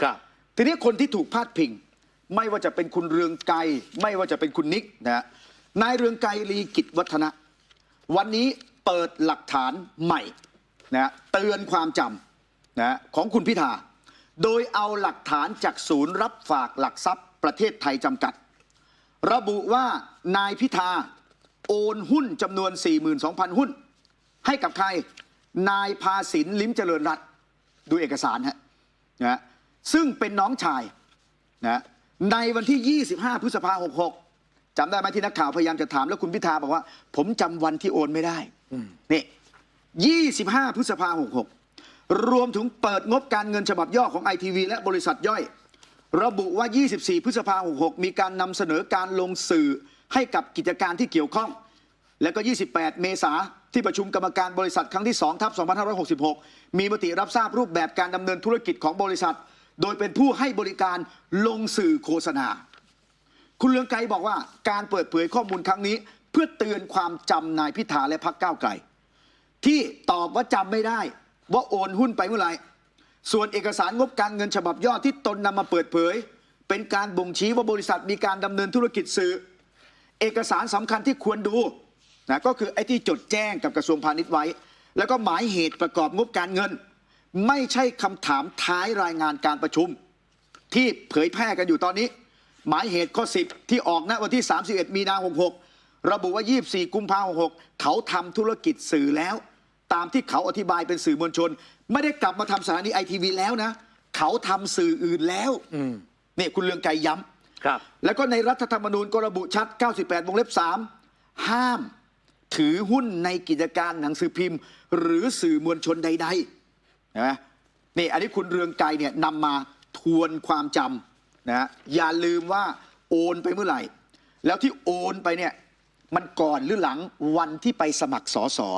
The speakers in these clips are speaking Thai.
ครับ ทีนี้คนที่ถูกพาดพิง ไม่ว่าจะเป็นคุณเรืองไกรไม่ว่าจะเป็นคุณนิกนะฮะนายเรืองไกรลีกิจวัฒนะ วันนี้เปิดหลักฐานใหม่นะฮะเตือนความจำนะฮะของคุณพิธา โดยเอาหลักฐานจากศูนย์รับฝากหลักทรัพย์ประเทศไทยจำกัด ระบุว่านายพิธาโอนหุ้นจำนวน 42,000 หุ้น ให้กับใคร นายพาสินลิ้มเจริญรัตดูเอกสารฮะนะฮะ ซึ่งเป็นน้องชายนะในวันที่ 25 พฤษภาคม66จำได้ไหมที่นักข่าวพยายามจะถามแล้วคุณพิธาบอกว่า ผมจำวันที่โอนไม่ได้นี่25 พฤษภาคม66 รวมถึงเปิดงบการเงินฉบับย่อของไอทีวีและบริษัทย่อย ระบุว่า 24 พฤษภาคม66 มีการนำเสนอการลงสื่อให้กับกิจการที่เกี่ยวข้อง แล้วก็ 28 เมษาที่ประชุมกรรมการบริษัทครั้งที่2ทับ2566 มีมติรับทราบรูปแบบการดำเนินธุรกิจของบริษัท โดยเป็นผู้ให้บริการลงสื่อโฆษณา คุณเลืองไกรบอกว่าการเปิดเผยข้อมูลครั้งนี้ เพื่อเตือนความจำนายพิธาและพรรคก้าวไกล ที่ตอบว่าจำไม่ได้ ว่าโอนหุ้นไปเมื่อไหร่ส่วนเอกสารงบการเงินฉบับย่อที่ตนนำมาเปิดเผย เป็นการบ่งชี้ว่าบริษัทมีการดำเนินธุรกิจสื่อ เอกสารสำคัญที่ควรดูนะก็คือไอ้ที่จดแจ้งกับกระทรวงพาณิชย์ไว้ แล้วก็หมายเหตุประกอบงบการเงิน ไม่ใช่คำถามท้ายรายงานการประชุม ที่เผยแพร่กันอยู่ตอนนี้ หมายเหตุข้อ 10 ที่ออกณวันที่ 31 มีนา66 ระบุว่า 24 กุมภาพันธ์66 เขาทำธุรกิจสื่อแล้ว ตามที่เขาอธิบายเป็นสื่อมวลชน ไม่ได้กลับมาทำสถานีไอทีวีแล้วนะ เขาทำสื่ออื่นแล้วนี่คุณเลืองไกรย้ำครับ แล้วก็ในรัฐธรรมนูญก็ระบุชัด 98 วงเล็บ 3 ห้ามถือหุ้นในกิจการหนังสือพิมพ์ หรือสื่อมวลชนใด ๆ นะนี่อันนี้คุณเรืองไกรเนี่ยนำมาทวนความจำนะอย่าลืมว่าโอนไปเมื่อไหร่ แล้วที่โอนไปเนี่ยมันก่อนหรือหลังวันที่ไปสมัครสอสอ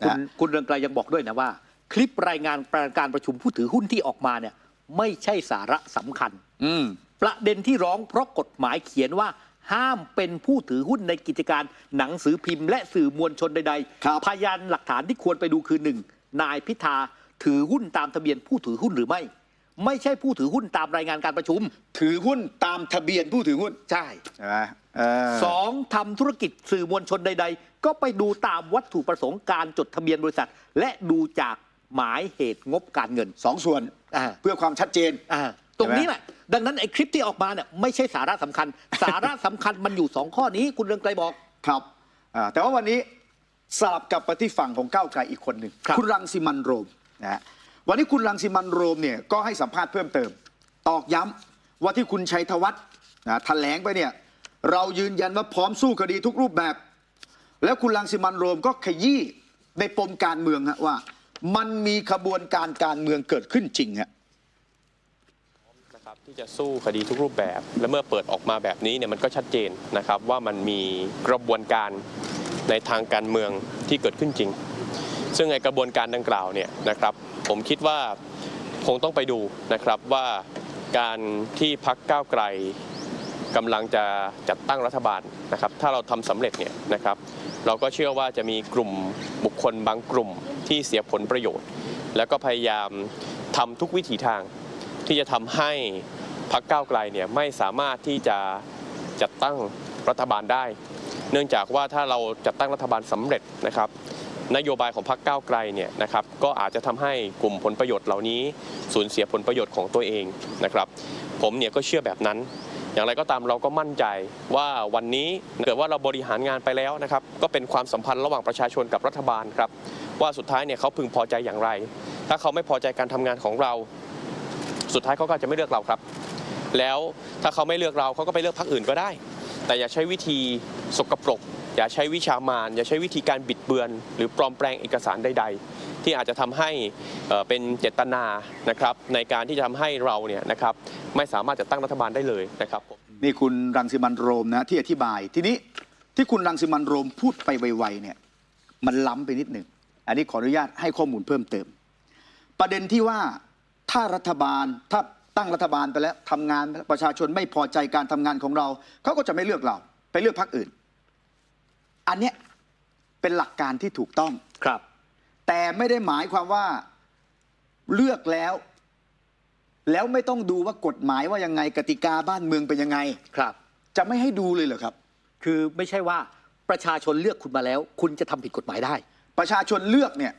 คุณนะคุณเรืองไกรยังบอกด้วยนะว่า คลิปรายงานการประชุมผู้ถือหุ้นที่ออกมาเนี่ยไม่ใช่สาระสำคัญ อืมประเด็นที่ร้องเพราะกฎหมายเขียนว่า ห้ามเป็นผู้ถือหุ้นในกิจการหนังสือพิมพ์ และสื่อมวลชนใดครับพยานหลักฐานที่ควรไปดูคือหนึ่งนายพิธา ถือหุ้นตามทะเบียนผู้ถือหุ้นหรือไม่ ไม่ใช่ผู้ถือหุ้นตามรายงานการประชุม ถือหุ้นตามทะเบียนผู้ถือหุ้นใช่ใช่ไหมเออสองทำธุรกิจสื่อมวลชนใด ๆ ก็ไปดูตามวัตถุประสงค์การจดทะเบียนบริษัท และดูจากหมายเหตุงบการเงินสองส่วนอ่า เพื่อความชัดเจน อ่าตรงนี้แหละ ดังนั้นไอ้คลิปที่ออกมาเนี่ยไม่ใช่สาระสำคัญ สาระสำคัญมันอยู่สองข้อนี้คุณเรืองไกรบอก ครับอ่าแต่ว่าวันนี้สลับกลับไปที่ฝั่งของก้าวไกลอีกคนหนึ่งครับ ณรังสิมันโรม นะวันนี้คุณรังสิมันโรมเนี่ยก็ให้สัมภาษณ์เพิ่มเติม ตอกย้ำว่าที่คุณชัยธวัฒน์นะแถลงไปเนี่ยเรายืนยันว่าพร้อมสู้คดีทุกรูปแบบ แล้วคุณรังสิมันโรมก็ขยี้ในปมการเมืองฮะว่า มันมีขบวนการการเมืองเกิดขึ้นจริงฮะนะครับที่จะสู้คดีทุกรูปแบบ และเมื่อเปิดออกมาแบบนี้เนี่ยมันก็ชัดเจนนะครับว่ามันมีกระบวนการในทางการเมืองที่เกิดขึ้นจริง ซึ่งไอกระบวนการดังกล่าวเนี่ยนะครับ ผมคิดว่าคงต้องไปดูนะครับว่าการที่พักก้าวไกลกำลังจะจัดตั้งรัฐบาลนะครับ ถ้าเราทำสำเร็จเนี่ยนะครับ เราก็เชื่อว่าจะมีกลุ่มบุคคลบางกลุ่มที่เสียผลประโยชน์ แล้วก็พยายามทำทุกวิถีทาง ที่จะทำให้พรรคก้าวไกลเนี่ยไม่สามารถที่จะจัดตั้งรัฐบาลได้ เนื่องจากว่าถ้าเราจัดตั้งรัฐบาลสำเร็จนะครับ นโยบายของพรรคก้าวไกลเนี่ยนะครับก็อาจจะทำให้กลุ่มผลประโยชน์เหล่านี้สูญเสียผลประโยชน์ของตัวเองนะครับผมเนี่ยก็เชื่อแบบนั้น อย่างไรก็ตามเราก็มั่นใจว่าวันนี้เกิดว่าเราบริหารงานไปแล้วนะครับก็เป็นความสัมพันธ์ระหว่างประชาชนกับรัฐบาลครับว่าสุดท้ายเนี่ยเขาพึงพอใจอย่างไร ถ้าเขาไม่พอใจการทำงานของเรา สุดท้ายเขาก็จะไม่เลือกเราครับ แล้วถ้าเขาไม่เลือกเราเขาก็ไปเลือกพรรคอื่นก็ได้ แต่อย่าใช้วิธีสกปรก อย่าใช้วิชามารอย่าใช้วิธีการบิดเบือน หรือปลอมแปลงเอกสารใด ๆ ที่อาจจะทำให้เป็นเจตนานะครับในการที่จะทำให้เราเนี่ยนะครับไม่สามารถจะตั้งรัฐบาลได้เลยนะครับนี่คุณรังสิมันโรมนะที่อธิบายทีนี้ที่คุณรังสิมันโรมพูดไปไวๆเนี่ยมันล้ำไปนิดหนึ่งอันนี้ขออนุญาตให้ข้อมูลเพิ่มเติม ประเด็นที่ว่าถ้ารัฐบาลถ้าตั้งรัฐบาลไปแล้วทำงานประชาชนไม่พอใจการทำงานของเราเขาก็จะไม่เลือกเรา ไปเลือกพรรคอื่น อันเนี้ยเป็นหลักการที่ถูกต้อง ครับ แต่ไม่ได้หมายความว่าเลือกแล้ว แล้วไม่ต้องดูว่ากฎหมายว่ายังไงกติกาบ้านเมืองเป็นยังไง ครับ จะไม่ให้ดูเลยเหรอครับ คือไม่ใช่ว่าประชาชนเลือกคุณมาแล้ว คุณจะทำผิดกฎหมายได้ ประชาชนเลือกเนี่ย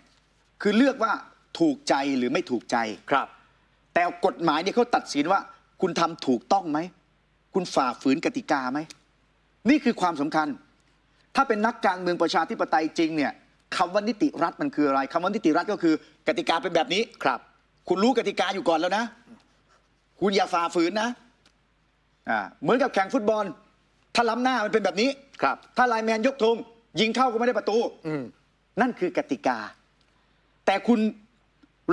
คือเลือกว่าถูกใจหรือไม่ถูกใจ ครับ แต่กฎหมายเนี่ยเขาตัดสินว่า คุณทำถูกต้องไหม คุณฝ่าฝืนกติกาไหม นี่คือความสำคัญ ถ้าเป็นนักการเมืองประชาธิปไตยจริงเนี่ยคำว่านิติรัฐมันคืออะไรคำว่านิติรัฐก็คือกติกาเป็นแบบนี้ครับ คุณรู้กติกาอยู่ก่อนแล้วนะ คุณอย่าฝ่าฝืนนะอ่าเหมือนกับแข่งฟุตบอล ถ้าล้ำหน้ามันเป็นแบบนี้ครับ ถ้าไลน์แมนยกธงยิงเข้าก็ไม่ได้ประตูอืม นั่นคือกติกา แต่คุณ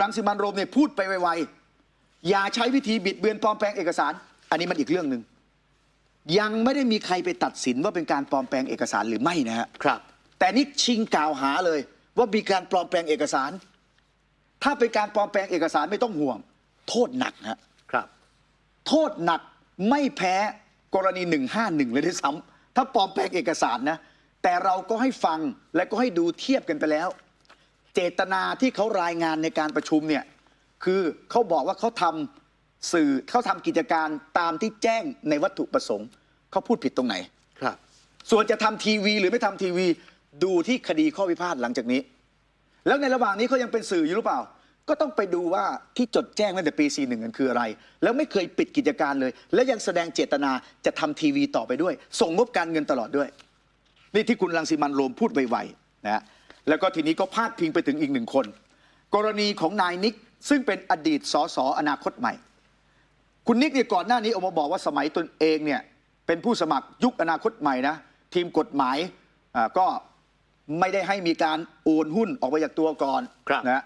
รังสิมันต์โรมเนี่ยพูดไปไวๆอย่าใช้วิธีบิดเบือนปลอมแปลงเอกสาร อันนี้มันอีกเรื่องหนึ่ง ยังไม่ได้มีใครไปตัดสินว่าเป็นการปลอมแปลงเอกสารหรือไม่นะฮะครับ แต่นี่ชิงกล่าวหาเลย ว่ามีการปลอมแปลงเอกสาร ถ้าเป็นการปลอมแปลงเอกสารไม่ต้องห่วง โทษหนักฮะครับ โทษหนักไม่แพ้กรณี 151 เลยด้วยซ้ำถ้าปลอมแปลงเอกสารนะ แต่เราก็ให้ฟังและก็ให้ดูเทียบกันไปแล้ว เจตนาที่เขารายงานในการประชุมเนี่ยคือเขาบอกว่าเขาทำ สื่อเขาทำกิจการตามที่แจ้งในวัตถุประสงค์เขาพูดผิดตรงไหน ครับ ส่วนจะทำทีวีหรือไม่ทำทีวีดูที่คดีข้อพิพาทหลังจากนี้ แล้วในระหว่างนี้เขายังเป็นสื่ออยู่หรือเปล่า ก็ต้องไปดูว่าที่จดแจ้งตั้งแต่ปี 41กันคืออะไร แล้วไม่เคยปิดกิจการเลย และยังแสดงเจตนาจะทำทีวีต่อไปด้วย ส่งงบการเงินตลอดด้วย นี่ที่คุณรังสิมันต์โรมพูดไวๆนะฮะแล้วก็ทีนี้ก็พาดพิงไปถึงอีกหนึ่งคน กรณีของนายนิกซึ่งเป็นอดีตสสอนาคตใหม่ คุณนิกเนี่ยก่อนหน้านี้ออกมาบอกว่าสมัยตนเองเนี่ยเป็นผู้สมัครยุคอนาคตใหม่นะทีมกฎหมายอ่าก็ไม่ได้ให้มีการโอนหุ้นออกไปจากตัวก่อนครับนะ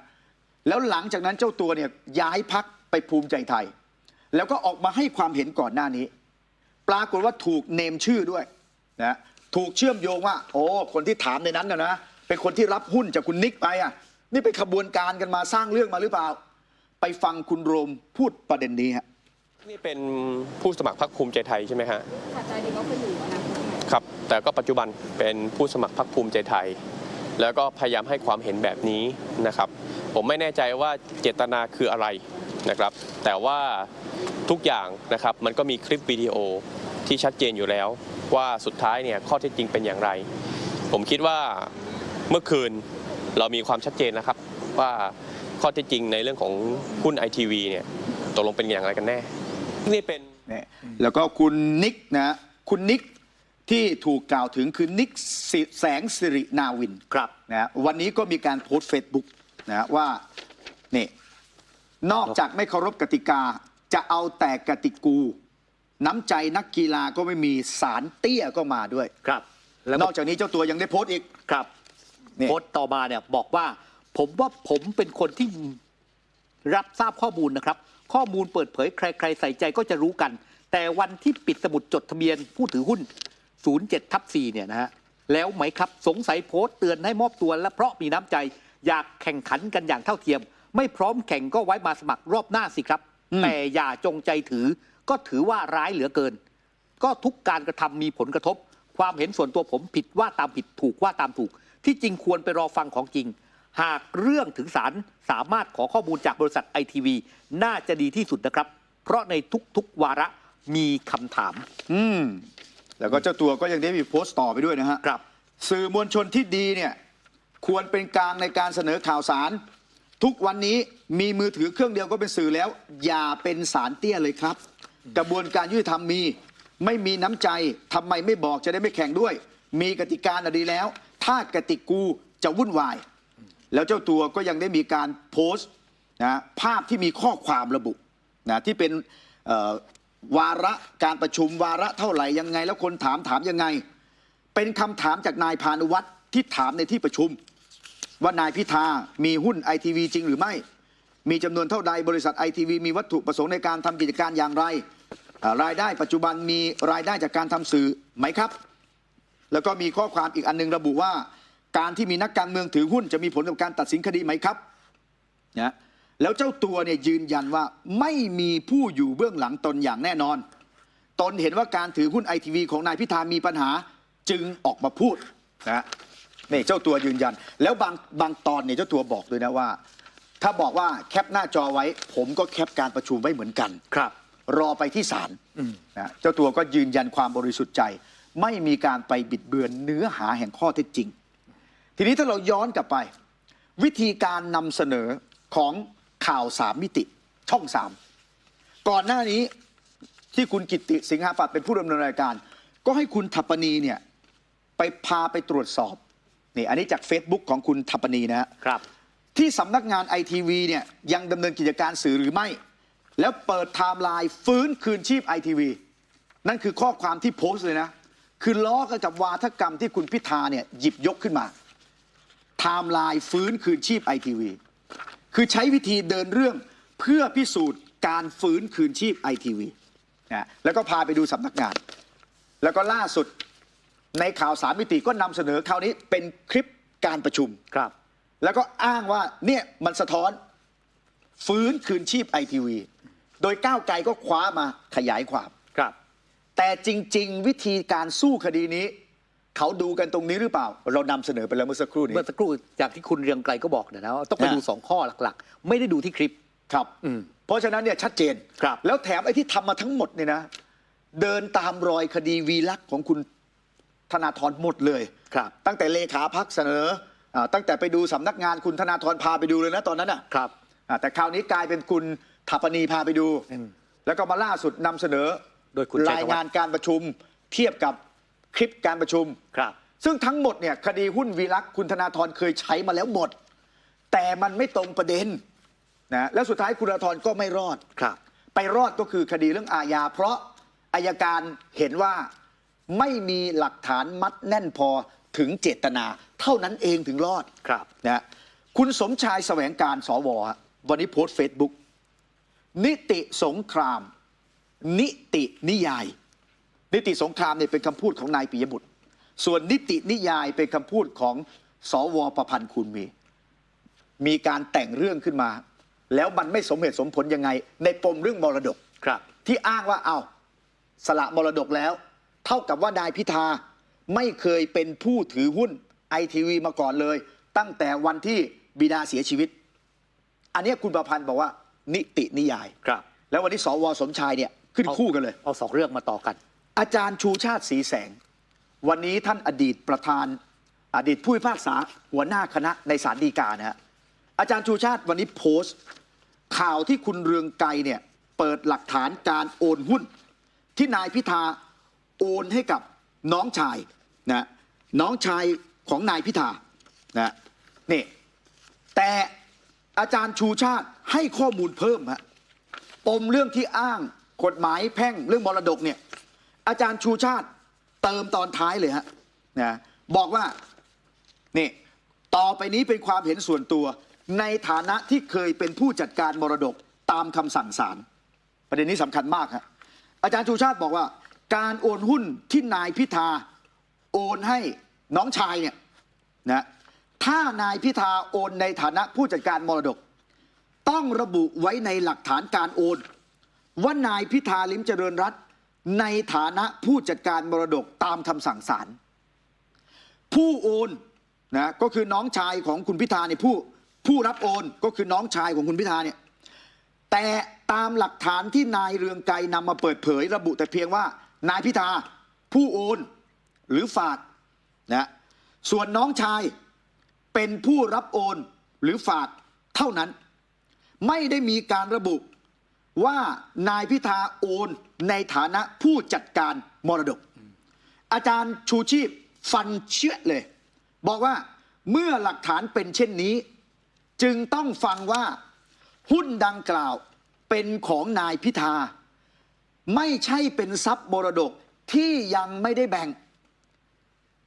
แล้วหลังจากนั้นเจ้าตัวเนี่ยย้ายพักไปภูมิใจไทย แล้วก็ออกมาให้ความเห็นก่อนหน้านี้ ปรากฏว่าถูกเนมชื่อด้วยนะถูกเชื่อมโยงว่า โอ้คนที่ถามในนั้นนะนะเป็นคนที่รับหุ้นจากคุณนิกไปอะนี่เป็นขบวนการกันมาสร้างเรื่องมาหรือเปล่า ไปฟังคุณโรมพูดประเด็นนี้ฮะ นี่เป็นผู้สมัครพรรคภูมิใจไทยใช่ไหมฮะค่ะใจดีก็คืออยู่อนาคตใหม่ครับ แต่ก็ปัจจุบันเป็นผู้สมัครพรรคภูมิใจไทย แล้วก็พยายามให้ความเห็นแบบนี้นะครับ ผมไม่แน่ใจว่าเจตนาคืออะไรนะครับ แต่ว่าทุกอย่างนะครับมันก็มีคลิปวิดีโอที่ชัดเจนอยู่แล้ว ว่าสุดท้ายเนี่ยข้อเท็จจริงเป็นอย่างไร ผมคิดว่าเมื่อคืนเรามีความชัดเจนนะครับว่าข้อเท็จจริงในเรื่องของหุ้นไอทีวีเนี่ยตกลงเป็นอย่างไรกันแน่ นี่เป็น เนี่ยแล้วก็คุณนิกนะฮะคุณนิกที่ถูกกล่าวถึงคือนิกสิแสงสิรินาวินครับ นะฮะวันนี้ก็มีการโพสต์เฟซบุ๊กนะฮะว่านี่นอกจากไม่เคารพกติกา จะเอาแต่กติกู น้ำใจนักกีฬาก็ไม่มีสารเตี้ยก็มาด้วย ครับ แล้วนก็อกจากนี้เจ้าตัวยังได้โพสต์อีก ครับ นี่ โพสต์ต่อมาเนี่ยบอกว่า ผมว่าผมเป็นคนที่ รับทราบข้อมูลนะครับ ข้อมูลเปิดเผยใครๆ ใส่ใจก็จะรู้กัน แต่วันที่ปิดสมุดจดทะเบียนผู้ถือหุ้น 07ทับ4เนี่ยนะฮะแล้วไหมครับสงสัยโพสต์เตือนให้มอบตัวและเพราะมีน้ำใจ อยากแข่งขันกันอย่างเท่าเทียม ไม่พร้อมแข่งก็ไว้มาสมัครรอบหน้าสิครับอืมแต่อย่าจงใจถือ ก็ถือว่าร้ายเหลือเกิน ก็ทุกการกระทำมีผลกระทบ ความเห็นส่วนตัวผมผิดว่าตามผิดถูกว่าตามถูก ที่จริงควรไปรอฟังของจริง หากเรื่องถึงศาลสามารถขอข้อมูลจากบริษัทไอทีวีน่าจะดีที่สุดนะครับ เพราะในทุกๆวาระมีคำถาม อืมแล้วก็เจ้าตัวก็ยังได้มีโพสต์ต่อไปด้วยนะฮะครับ สื่อมวลชนที่ดีเนี่ยควรเป็นกลางในการเสนอข่าวสาร ทุกวันนี้มีมือถือเครื่องเดียวก็เป็นสื่อแล้ว อย่าเป็นสารเตี้ยเลยครับ กระบวนการยุติธรรมมี ไม่มีน้ำใจทำไมไม่บอกจะได้ไม่แข่งด้วย มีกติกาน่ะดีแล้ว ถ้ากติกูจะวุ่นวาย แล้วเจ้าตัวก็ยังได้มีการโพสต์นะภาพที่มีข้อความระบุนะที่เป็นวาระการประชุมวาระเท่าไหร่ยังไง แล้วคนถามถามยังไง เป็นคำถามจากนายพานุวัตรที่ถามในที่ประชุม ว่านายพิธามีหุ้นไอทีวีจริงหรือไม่ มีจำนวนเท่าใดบริษัทไอทีวีมีวัตถุประสงค์ในการทำกิจการอย่างไร รายได้ปัจจุบันมีรายได้จากการทำสื่อไหมครับ แล้วก็มีข้อความอีกอันหนึงระบุว่า การที่มีนักการเมืองถือหุ้นจะมีผลกับการตัดสินคดีไหมครับนะแล้วเจ้าตัวเนี่ยยืนยันว่าไม่มีผู้อยู่เบื้องหลังตนอย่างแน่นอน ตนเห็นว่าการถือหุ้นไอทีวีของนายพิธามีปัญหาจึงออกมาพูดนะนี่เจ้าตัวยืนยัน แล้วบางบางตอนเนี่ยเจ้าตัวบอกด้วยนะว่า ถ้าบอกว่าแคปหน้าจอไว้ ผมก็แคปการประชุมไว้เหมือนกันครับ รอไปที่ศาลอืมนะเจ้าตัวก็ยืนยันความบริสุทธิ์ใจ ไม่มีการไปบิดเบือนเนื้อหาแห่งข้อเท็จจริง ทีนี้ถ้าเราย้อนกลับไป วิธีการนำเสนอของข่าวสามมิติช่องสามก่อนหน้านี้ที่คุณกิตติสิงหาปัตย์เป็นผู้ดำเนินรายการ ก็ให้คุณทัปปนีเนี่ยไปพาไปตรวจสอบนี่อันนี้จาก Facebook ของคุณทัปปนีนะฮะ ครับ ที่สำนักงานไอทีวีเนี่ยยังดำเนินกิจการสื่อหรือไม่ แล้วเปิดไทม์ไลน์ฟื้นคืนชีพไอทีวีนั่นคือข้อความที่โพสต์เลยนะ คือล้อกันกับวาทกรรมที่คุณพิธาเนี่ยหยิบยกขึ้นมา ไทม์ไลน์ฟื้นคืนชีพไอทีวีคือใช้วิธีเดินเรื่องเพื่อพิสูจน์การฟื้นคืนชีพไอทีวีนะแล้วก็พาไปดูสำนักงาน แล้วก็ล่าสุดในข่าวสามมิติก็นำเสนอคราวนี้เป็นคลิปการประชุมครับ แล้วก็อ้างว่าเนี่ยมันสะท้อนฟื้นคืนชีพไอทีวีโดยก้าวไกลก็คว้ามาขยายความครับ แต่จริง ๆ วิธีการสู้คดีนี้ เขาดูกันตรงนี้หรือเปล่า เรานำเสนอไปแล้วเมื่อสักครู่นี้ เมื่อสักครู่จากที่คุณเรืองไกรก็บอกนะว่าต้องไปนะดูสองข้อหลักๆ ไม่ได้ดูที่คลิป ครับ อืมเพราะฉะนั้นเนี่ยชัดเจน ครับ แล้วแถมไอ้ที่ทำมาทั้งหมดเนี่ยนะ เดินตามรอยคดีวีลักษณ์ของคุณธนาธรหมดเลย ครับ ตั้งแต่เลขาพักเสนออาตั้งแต่ไปดูสำนักงานคุณธนาธรพาไปดูเลยนะตอนนั้นอะครับ อ่าแต่คราวนี้กลายเป็นคุณถาปนีพาไปดู อืมแล้วก็มาล่าสุดนำเสนอโดยคุณชัรายธวัฒน์งานการประชุมเทียบกับ คลิปการประชุม ครับ ซึ่งทั้งหมดเนี่ยคดีหุ้นวีลักษณ์คุณธนาธรเคยใช้มาแล้วหมด แต่มันไม่ตรงประเด็นนะแล้วสุดท้ายคุณธนาธรก็ไม่รอด ครับ ไปรอดก็คือคดีเรื่องอาญาเพราะอายการเห็นว่าไม่มีหลักฐานมัดแน่นพอถึงเจตนา เท่านั้นเองถึงรอดครับ นะคุณสมชายแสวงการสวฮะวันนี้โพสต์เฟซบุ๊กนิติสงคราม นิตินิยาย นิติสงครามเนี่ยเป็นคำพูดของนายปิยบุตร ส่วนนิตินิยายเป็นคำพูดของสวประพันธ์คุณมี มีการแต่งเรื่องขึ้นมา แล้วมันไม่สมเหตุสมผลยังไง ในปมเรื่องมรดกครับ ที่อ้างว่าเอาวสละมรดกแล้ว เท่ากับว่านายพิธาไม่เคยเป็นผู้ถือหุ้นไอทีวีมาก่อนเลย ตั้งแต่วันที่บิดาเสียชีวิต อันเนี้ยคุณประพันธ์บอกว่า นิตินิยายครับ แล้ววันนี้สวสมชายเนี่ยขึ้นคู่กันเลย เอาสองเรื่องมาต่อกัน อาจารย์ชูชาติสีแสง วันนี้ท่านอดีตประธาน อดีตผู้พิพากษาหัวหน้าคณะในศาลฎีกานะฮะอาจารย์ชูชาติวันนี้โพสต์ ข่าวที่คุณเรืองไกรเนี่ยเปิดหลักฐานการโอนหุ้น ที่นายพิธาโอนให้กับน้องชายนะน้องชายของนายพิธานะนี่แต่อาจารย์ชูชาติให้ข้อมูลเพิ่มฮะปมเรื่องที่อ้างกฎหมายแพ่งเรื่องมรดกเนี่ย อาจารย์ชูชาติเติมตอนท้ายเลยฮะนะบอกว่านี่ต่อไปนี้เป็นความเห็นส่วนตัว ในฐานะที่เคยเป็นผู้จัดการมรดกตามคำสั่งศาลประเด็นนี้สำคัญมากฮะอาจารย์ชูชาติบอกว่า การโอนหุ้นที่นายพิธาโอนให้น้องชายเนี่ยนะถ้านายพิธาโอนในฐานะผู้จัดการมรดก ต้องระบุไว้ในหลักฐานการโอน ว่านายพิธาลิมเจริญรัต ในฐานะผู้จัดการมรดกตามคำสั่งศาลผู้โอนนะก็คือน้องชายของคุณพิธาเนี่ยผู้ผู้รับโอนก็คือน้องชายของคุณพิธาเนี่ยแต่ตามหลักฐานที่นายเรืองไกรนำมาเปิดเผยระบุแต่เพียงว่านายพิธาผู้โอนหรือฝากนะส่วนน้องชายเป็นผู้รับโอนหรือฝากเท่านั้น ไม่ได้มีการระบุว่านายพิธาโอน ในฐานะผู้จัดการมรดก อาจารย์ชูชีพฟันเชื่อเลย บอกว่าเมื่อหลักฐานเป็นเช่นนี้ จึงต้องฟังว่าหุ้นดังกล่าวเป็นของนายพิธา ไม่ใช่เป็นทรัพย์มรดกที่ยังไม่ได้แบ่ง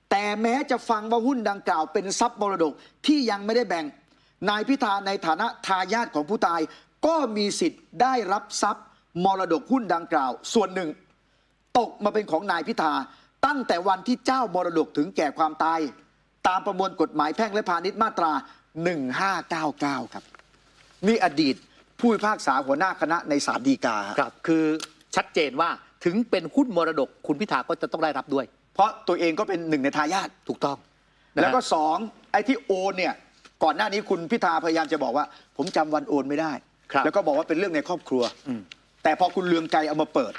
แต่แม้จะฟังว่าหุ้นดังกล่าว เป็นทรัพย์มรดกที่ยังไม่ได้แบ่ง นายพิธาในฐานะทายาทของผู้ตาย ก็มีสิทธิ์ได้รับทรัพย์ มรดกหุ้นดังกล่าว ส่วนหนึ่ง ตกมาเป็นของนายพิธา ตั้งแต่วันที่เจ้ามรดกถึงแก่ความตาย ตามประมวลกฎหมายแพ่งและพาณิชย์มาตรา 1599 ครับ นี่อดีตผู้พิพากษาหัวหน้าคณะในศาลฎีกาครับคือชัดเจนว่าถึงเป็นหุ้นมรดกคุณพิธาก็จะต้องได้รับด้วย เพราะตัวเองก็เป็นหนึ่งในทายาทถูกต้องนะฮะแล้วก็สองไอ้ที่โอนเนี่ยก่อนหน้านี้คุณพิธาพยายามจะบอกว่า ผมจำวันโอนไม่ได้ครับแล้วก็บอกว่าเป็นเรื่องในครอบครัวอืม แต่พอคุณเลืองไกรเอามาเปิด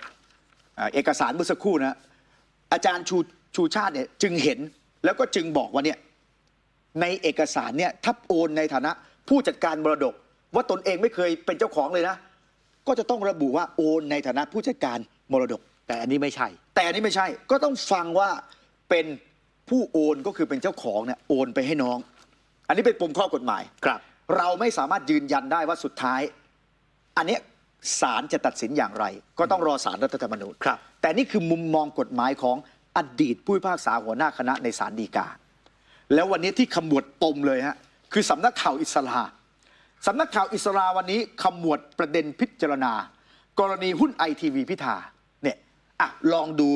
อ่าเอกสารเมื่อสักครู่นะอาจารย์ชูชูชาติเนี่ยจึงเห็นแล้วก็จึงบอกว่าเนี่ยในเอกสารเนี่ยถ้าโอนในฐานะผู้จัดการมรดก ว่าตนเองไม่เคยเป็นเจ้าของเลยนะ ก็จะต้องระบุว่าโอนในฐานะผู้จัดการมรดก แต่อันนี้ไม่ใช่ แต่อันนี้ไม่ใช่ก็ต้องฟังว่าเป็นผู้โอนก็คือเป็นเจ้าของเนี่ยโอนไปให้น้อง อันนี้เป็นปมข้อกฎหมาย ครับ เราไม่สามารถยืนยันได้ว่าสุดท้าย อันเนี้ย ศาลจะตัดสินอย่างไร ก็ต้องรอศาลรัฐธรรมนูญครับ แต่นี่คือมุมมองกฎหมายของอดีตผู้พิพากษาหัวหน้าคณะในศาลฎีกา แล้ววันนี้ที่ขมวดปมเลยฮะคือสำนักข่าวอิสราสำนักข่าวอิสราวันนี้ขมวดประเด็นพิจารณา กรณีหุ้นไอทีวีพิธาเนี่ยอะลองดู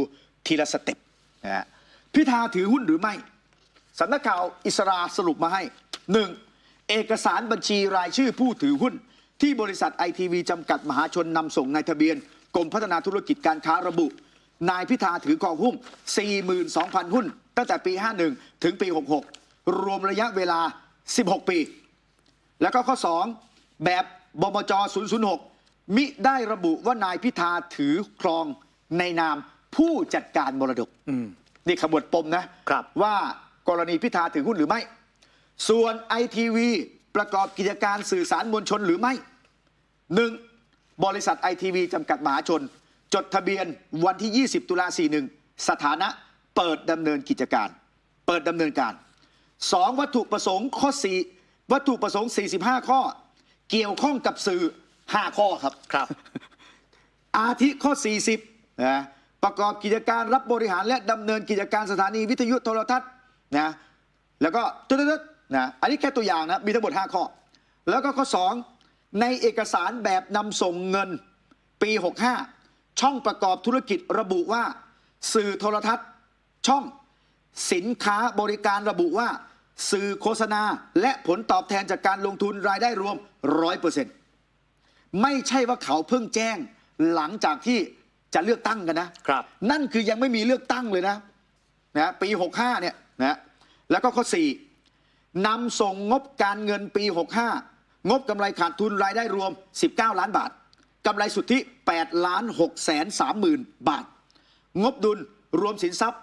ทีละสเต็ปนะฮะพิธาถือหุ้นหรือไม่สำนักข่าวอิสราสรุปมาให้หนึ่งเอกสารบัญชีรายชื่อผู้ถือหุ้น ที่บริษัทไอทีวีจำกัดมหาชนนำส่งในทะเบียนกรมพัฒนาธุรกิจการค้าระบุ นายพิธาถือครองหุ้น 42,000 หุ้น ตั้งแต่ปี 51 ถึงปี 66 รวมระยะเวลา 16 ปี แล้วก็ข้อ 2 แบบบมจ 006 มิได้ระบุว่านายพิธาถือครองในนามผู้จัดการมรดกอืมนี่ขบวนปมนะครับว่ากรณีพิธาถือหุ้นหรือไม่ ส่วนไอทีวี ประกอบกิจการสื่อสารมวลชนหรือไม่หนึ่งบริษัทไอทีวีจำกัดมหาชน จดทะเบียนวันที่ 20 ตุลา41 สถานะเปิดดำเนินกิจการ เปิดดำเนินการ 2. วัตถุประสงค์ข้อ 4 วัตถุประสงค์ 45 ข้อ เกี่ยวข้องกับสื่อ 5 ข้อครับครับ อาทิข้อ 40นะประกอบกิจการรับบริหารและดำเนินกิจการสถานีวิทยุโทรทัศน์นะแล้วก็ตึ๊ดๆๆ นะอันนี้แค่ตัวอย่างนะมีทั้งหมด 5 ข้อ แล้วก็ข้อ 2 ในเอกสารแบบนำส่งเงินปี 65 ช่องประกอบธุรกิจระบุว่า สื่อโทรทัศน์ ช่องสินค้าบริการระบุว่า สื่อโฆษณาและผลตอบแทนจากการลงทุนรายได้รวม 100%ไม่ใช่ว่าเขาเพิ่งแจ้งหลังจากที่จะเลือกตั้งกันนะครับ นั่นคือยังไม่มีเลือกตั้งเลยนะนะปี 65เนี่ยนะแล้วก็ข้อ4 นำส่งงบการเงินปี 65 งบกำไรขาดทุนรายได้รวม 19 ล้านบาทกำไรสุทธิ8ล้าน6แสน3หมื่นบาท งบดุลรวมสินทรัพย์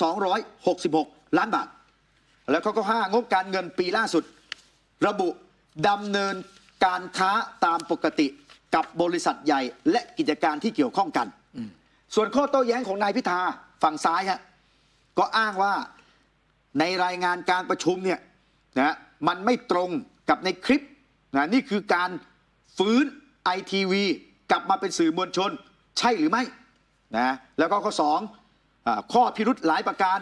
1,266 ล้านบาท แล้วก็ข้อ5งบการเงินปีล่าสุด ระบุดำเนินการค้าตามปกติกับบริษัทใหญ่และกิจการที่เกี่ยวข้องกัน ส่วนข้อโต้แย้งของนายพิธาฝั่งซ้ายฮะก็อ้างว่า ในรายงานการประชุมเนี่ยนะมันไม่ตรงกับในคลิปนะนี่คือการฟื้นไอทีวีกลับมาเป็นสื่อมวลชนใช่หรือไม่นะแล้วก็ข้อสองอาข้อพิรุธหลายประการ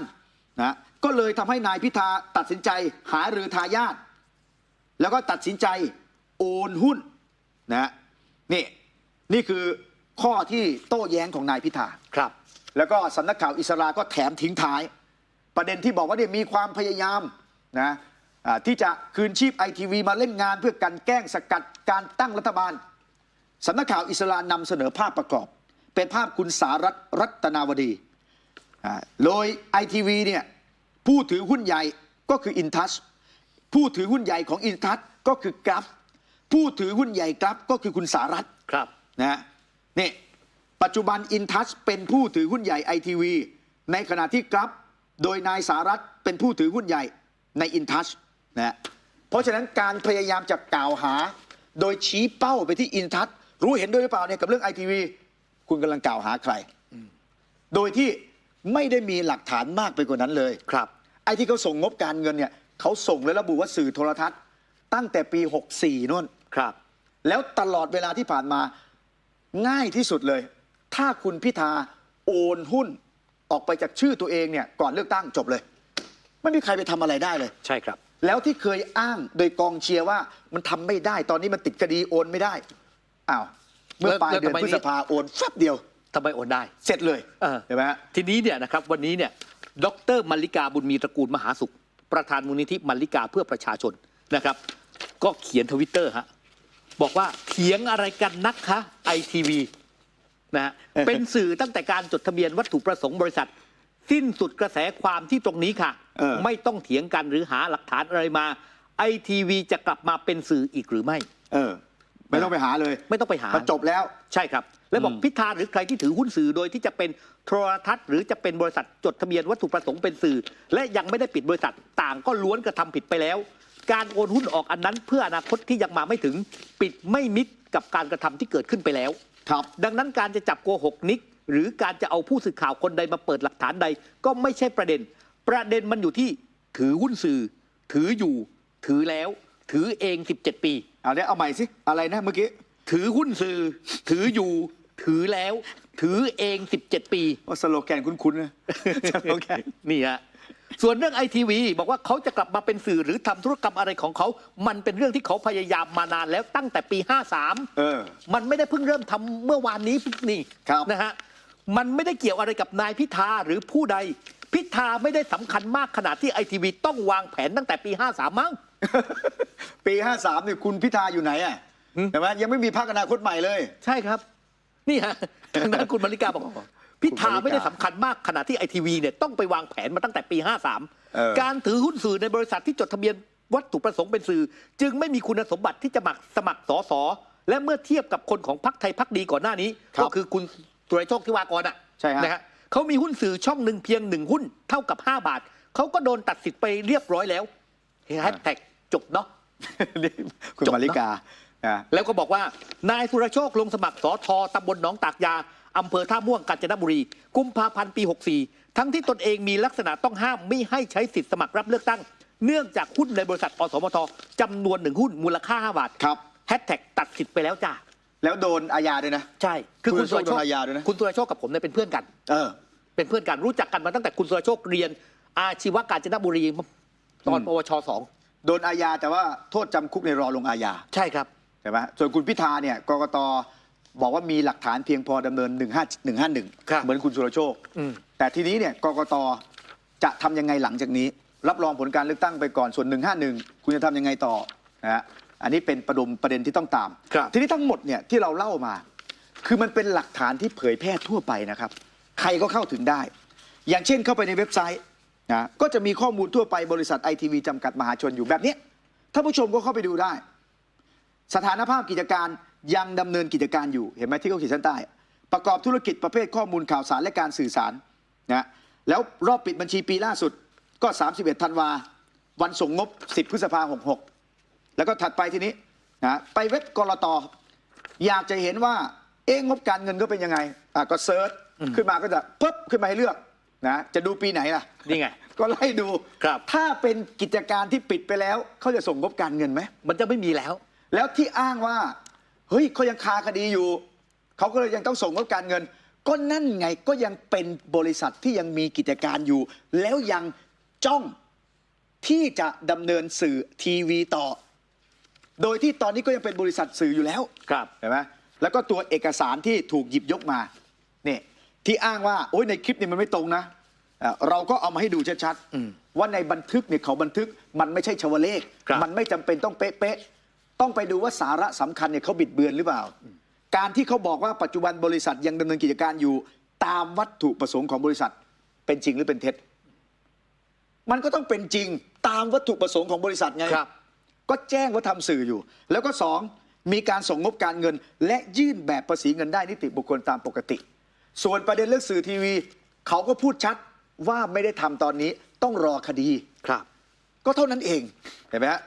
นะก็เลยทำให้นายพิธาตัดสินใจหารือทายาทแล้วก็ตัดสินใจโอนหุ้นนะนี่นี่คือข้อที่โต้แย้งของนายพิธาครับ แล้วก็สำนักข่าวอิสราก็แถมทิ้งท้าย ประเด็นที่บอกว่าเนี่ยมีความพยายามนะอ่าที่จะคืนชีพไอทีวีมาเล่นงานเพื่อกันแกล้งสกัดการตั้งรัฐบาลสำนักข่าวอิสรานำเสนอภาพประกอบ เป็นภาพคุณสารัตน์รัตนาวดีอ่าโดยไอทีวีเนี่ยผู้ถือหุ้นใหญ่ก็คืออินทัชผู้ถือหุ้นใหญ่ของอินทัชก็คือกราฟผู้ถือหุ้นใหญ่กราฟก็คือคุณสารัตน์ครับนะฮะนี่ปัจจุบันอินทัชเป็นผู้ถือหุ้นใหญ่ไอทีวีในขณะที่กรับ โดยนายสารัตน์เป็นผู้ถือหุ้นใหญ่ในอินทัชนะฮะเพราะฉะนั้นการพยายามจะกล่าวหา โดยชี้เป้าไปที่อินทัชรู้เห็นด้วยหรือเปล่าเนี่ยกับเรื่องไอทีวีคุณกำลังกล่าวหาใคร โดยที่ไม่ได้มีหลักฐานมากไปกว่านั้นเลยครับไอ้ที่เขาส่งงบการเงินเนี่ยเขาส่งและระบุว่าสื่อโทรทัศน์ ตั้งแต่ปี 64นู่นครับ แล้วตลอดเวลาที่ผ่านมาง่ายที่สุดเลย ถ้าคุณพิธาโอนหุ้น ออกไปจากชื่อตัวเองเนี่ยก่อนเลือกตั้งจบเลย ไม่มีใครไปทำอะไรได้เลย ใช่ครับ แล้วที่เคยอ้างโดยกองเชียร์ว่ามันทำไม่ได้ตอนนี้มันติดคดีโอนไม่ได้อ้าวเมื่อปลายเดือนแล้วทำไมพฤษภาโอนแฟบเดียว ทำไมโอนได้ เสร็จเลยเออ เห็นไหมฮะ ทีนี้เนี่ยนะครับวันนี้เนี่ยดรมลิกาบุญมีตระกูลมหาสุข ประธานมูลนิธิมลิกาเพื่อประชาชนนะครับ ก็เขียนทวิตเตอร์ฮะบอกว่าเถียงอะไรกันนักคะไอทีวี นะฮะเออเป็นสื่อตั้งแต่การจดทะเบียนวัตถุประสงค์บริษัท สิ้นสุดกระแสความที่ตรงนี้ค่ะ เออ ไม่ต้องเถียงกันหรือหาหลักฐานอะไรมาไอทีวีจะกลับมาเป็นสื่ออีกหรือไม่ เออ ไม่ต้องไปหาเลยไม่ต้องไปหา มันจบแล้ว ใช่ครับ แล้วบอกอืมพิธาหรือใครที่ถือหุ้นสื่อโดยที่จะเป็นโทรทัศน์ หรือจะเป็นบริษัทจดทะเบียนวัตถุประสงค์เป็นสื่อ และยังไม่ได้ปิดบริษัทต่างก็ล้วนกระทำผิดไปแล้ว การโอนหุ้นออกอันนั้นเพื่ออนาคตที่ยังมาไม่ถึงปิดไม่มิดกับการกระทำที่เกิดขึ้นไปแล้ว ครับดังนั้นการจะจับโกหกนิก หรือการจะเอาผู้สื่อข่าวคนใดมาเปิดหลักฐานใด ก็ไม่ใช่ประเด็น ประเด็นมันอยู่ที่ถือหุ้นสื่อ ถืออยู่ ถือแล้ว ถือเอง 17 ปี เอาเนี้ยเอาใหม่สิ อะไรนะเมื่อกี้ถือหุ้นสื่อ ถืออยู่ ถือแล้ว ถือเอง 17 ปี ว่าสโลแกนคุ้นๆนะสโลแกน นี่ฮะ ส่วนเรื่องไอทีวีบอกว่าเขาจะกลับมาเป็นสื่อหรือทำธุรกรรมอะไรของเขา มันเป็นเรื่องที่เขาพยายามมานานแล้วตั้งแต่ปี 53 เออ มันไม่ได้เพิ่งเริ่มทำเมื่อวานนี้นี่ครับ นะฮะ มันไม่ได้เกี่ยวอะไรกับนายพิธาหรือผู้ใด พิธาไม่ได้สำคัญมากขนาดที่ไอทีวีต้องวางแผนตั้งแต่ปี 53 มั้ง ปี 53เนี่ยคุณพิธาอยู่ไหนอะหืมใช่ไหมยังไม่มีพรรคอนาคตใหม่เลย ใช่ครับ นี่ฮะทางด้านคุณมาริกาบอก พิธาคุณมาริกาไม่ได้สำคัญมากขนาดที่ไอทีวีเนี่ยต้องไปวางแผนมาตั้งแต่ปี เออ 53 การถือหุ้นสื่อในบริษัทที่จดทะเบียนวัตถุประสงค์เป็นสื่อ จึงไม่มีคุณสมบัติที่จะหมักสมัครสอสอและเมื่อเทียบกับคนของพรรคไทยพรรคดีก่อนหน้านี้ ครับก็คือคุณสุรโชคที่วากรอะใช่ฮะ นะฮะเขามีหุ้นสื่อช่องหนึ่งเพียงหนึ่งหุ้นเท่ากับ 5 บาทเขาก็โดนตัดสิทธิ์ไปเรียบร้อยแล้วแฮชแท็กจบเนาะ นี่คุณจบ มาริกาอะแล้วก็บอกว่านายสุรโชคลงสมัครสอทอตำบลหนองตากยา อำเภอท่าม่วงกาญจนบุรี กุมภาพันธ์ปี 64 ทั้งที่ตนเองมีลักษณะต้องห้ามไม่ให้ใช้สิทธิ์สมัครรับเลือกตั้ง เนื่องจากหุ้นในบริษัทอสมทจำนวนหนึ่งหุ้นมูลค่า 5 บาทครับแฮชแท็กตัดสิทธิ์ไปแล้วจ้าแล้วโดนอาญาด้วยนะ ใช่ คือคุณคุสุณรสุรโชโชคคโดนอาญาด้วยนะคุณสุรโชคกับผมเนี่ยเป็นเพื่อนกัน เออ เป็นเพื่อนกันรู้จักกันมาตั้งแต่คุณสุรโชคเรียน อาชีวกาญจนบุรีตอนอืมปวชสองโดนอาญาแต่ว่าโทษจำคุกในรอลงอาญา ใช่ครับ ใช่ไหมส่วนคุณพิธาเนี่ยกกต บอกว่ามีหลักฐานเพียงพอดำเนิน 151ครับเหมือนคุณสุรโชคอืมแต่ทีนี้เนี่ยกกตจะทำยังไงหลังจากนี้ รับรองผลการเลือกตั้งไปก่อนส่วน 151 คุณจะทำยังไงต่อนะฮะอันนี้เป็นประเด็นประเด็นที่ต้องตาม ครับ ทีนี้ทั้งหมดเนี่ยที่เราเล่ามา คือมันเป็นหลักฐานที่เผยแพร่ทั่วไปนะครับ ใครก็เข้าถึงได้ อย่างเช่นเข้าไปในเว็บไซต์นะก็จะมีข้อมูลทั่วไปบริษัทไอทีวีจำกัดมหาชนอยู่แบบเนี้ยท่านผู้ชมก็เข้าไปดูได้ สถานภาพกิจการ ยังดำเนินกิจการอยู่เห็นไหมที่เขาขีดเส้นใต้ ประกอบธุรกิจประเภทข้อมูลข่าวสารและการสื่อสารนะแล้วรอบปิดบัญชีปีล่าสุดก็ 31ธันวาวันส่งงบ 10 พฤษภาคม66 แล้วก็ถัดไปทีนี้นะไปเว็บกรตอยากจะเห็นว่าเอ๊ะงบการเงินก็เป็นยังไงอะก็เซิร์ชขึ้นมาก็จะปุ๊บขึ้นมาให้เลือกนะจะดูปีไหนล่ะนี่ไง ก็ไล่ดูครับถ้าเป็นกิจการที่ปิดไปแล้วเขาจะส่งงบการเงินไหมมันจะไม่มีแล้ว แล้วที่อ้างว่า เฮ้ยเขายังคาคดีอยู่ เขาก็เลยยังต้องส่งงบการเงิน ก็นั่นไงก็ยังเป็นบริษัทที่ยังมีกิจการอยู่ แล้วยังจ้องที่จะดำเนินสื่อทีวีต่อ โดยที่ตอนนี้ก็ยังเป็นบริษัทสื่ออยู่แล้วครับเห็นไหมแล้วก็ตัวเอกสารที่ถูกหยิบยกมาเนี่ยที่อ้างว่าโอ้ยในคลิปนี้มันไม่ตรงนะอะเราก็เอามาให้ดูชัดอืมๆว่าในบันทึกเนี่ยเขาบันทึกมันไม่ใช่ชาวเลข ครับ มันไม่จำเป็นต้องเป๊ะๆ ต้องไปดูว่าสาระสำคัญเนี่ยเขาบิดเบือนหรือเปล่า การที่เขาบอกว่าปัจจุบันบริษัทยังดำเนินกิจการอยู่ ตามวัตถุประสงค์ของบริษัทเป็นจริงหรือเป็นเท็จ มันก็ต้องเป็นจริงตามวัตถุประสงค์ของบริษัทไงครับ ก็แจ้งว่าทำสื่ออยู่ แล้วก็สองมีการส่งงบการเงิน และยื่นแบบภาษีเงินได้นิติบุคคลตามปกติ ส่วนประเด็นเรื่องสื่อทีวี เขาก็พูดชัดว่าไม่ได้ทำตอนนี้ต้องรอคดีครับ ก็เท่านั้นเองเห็นไหมฮะ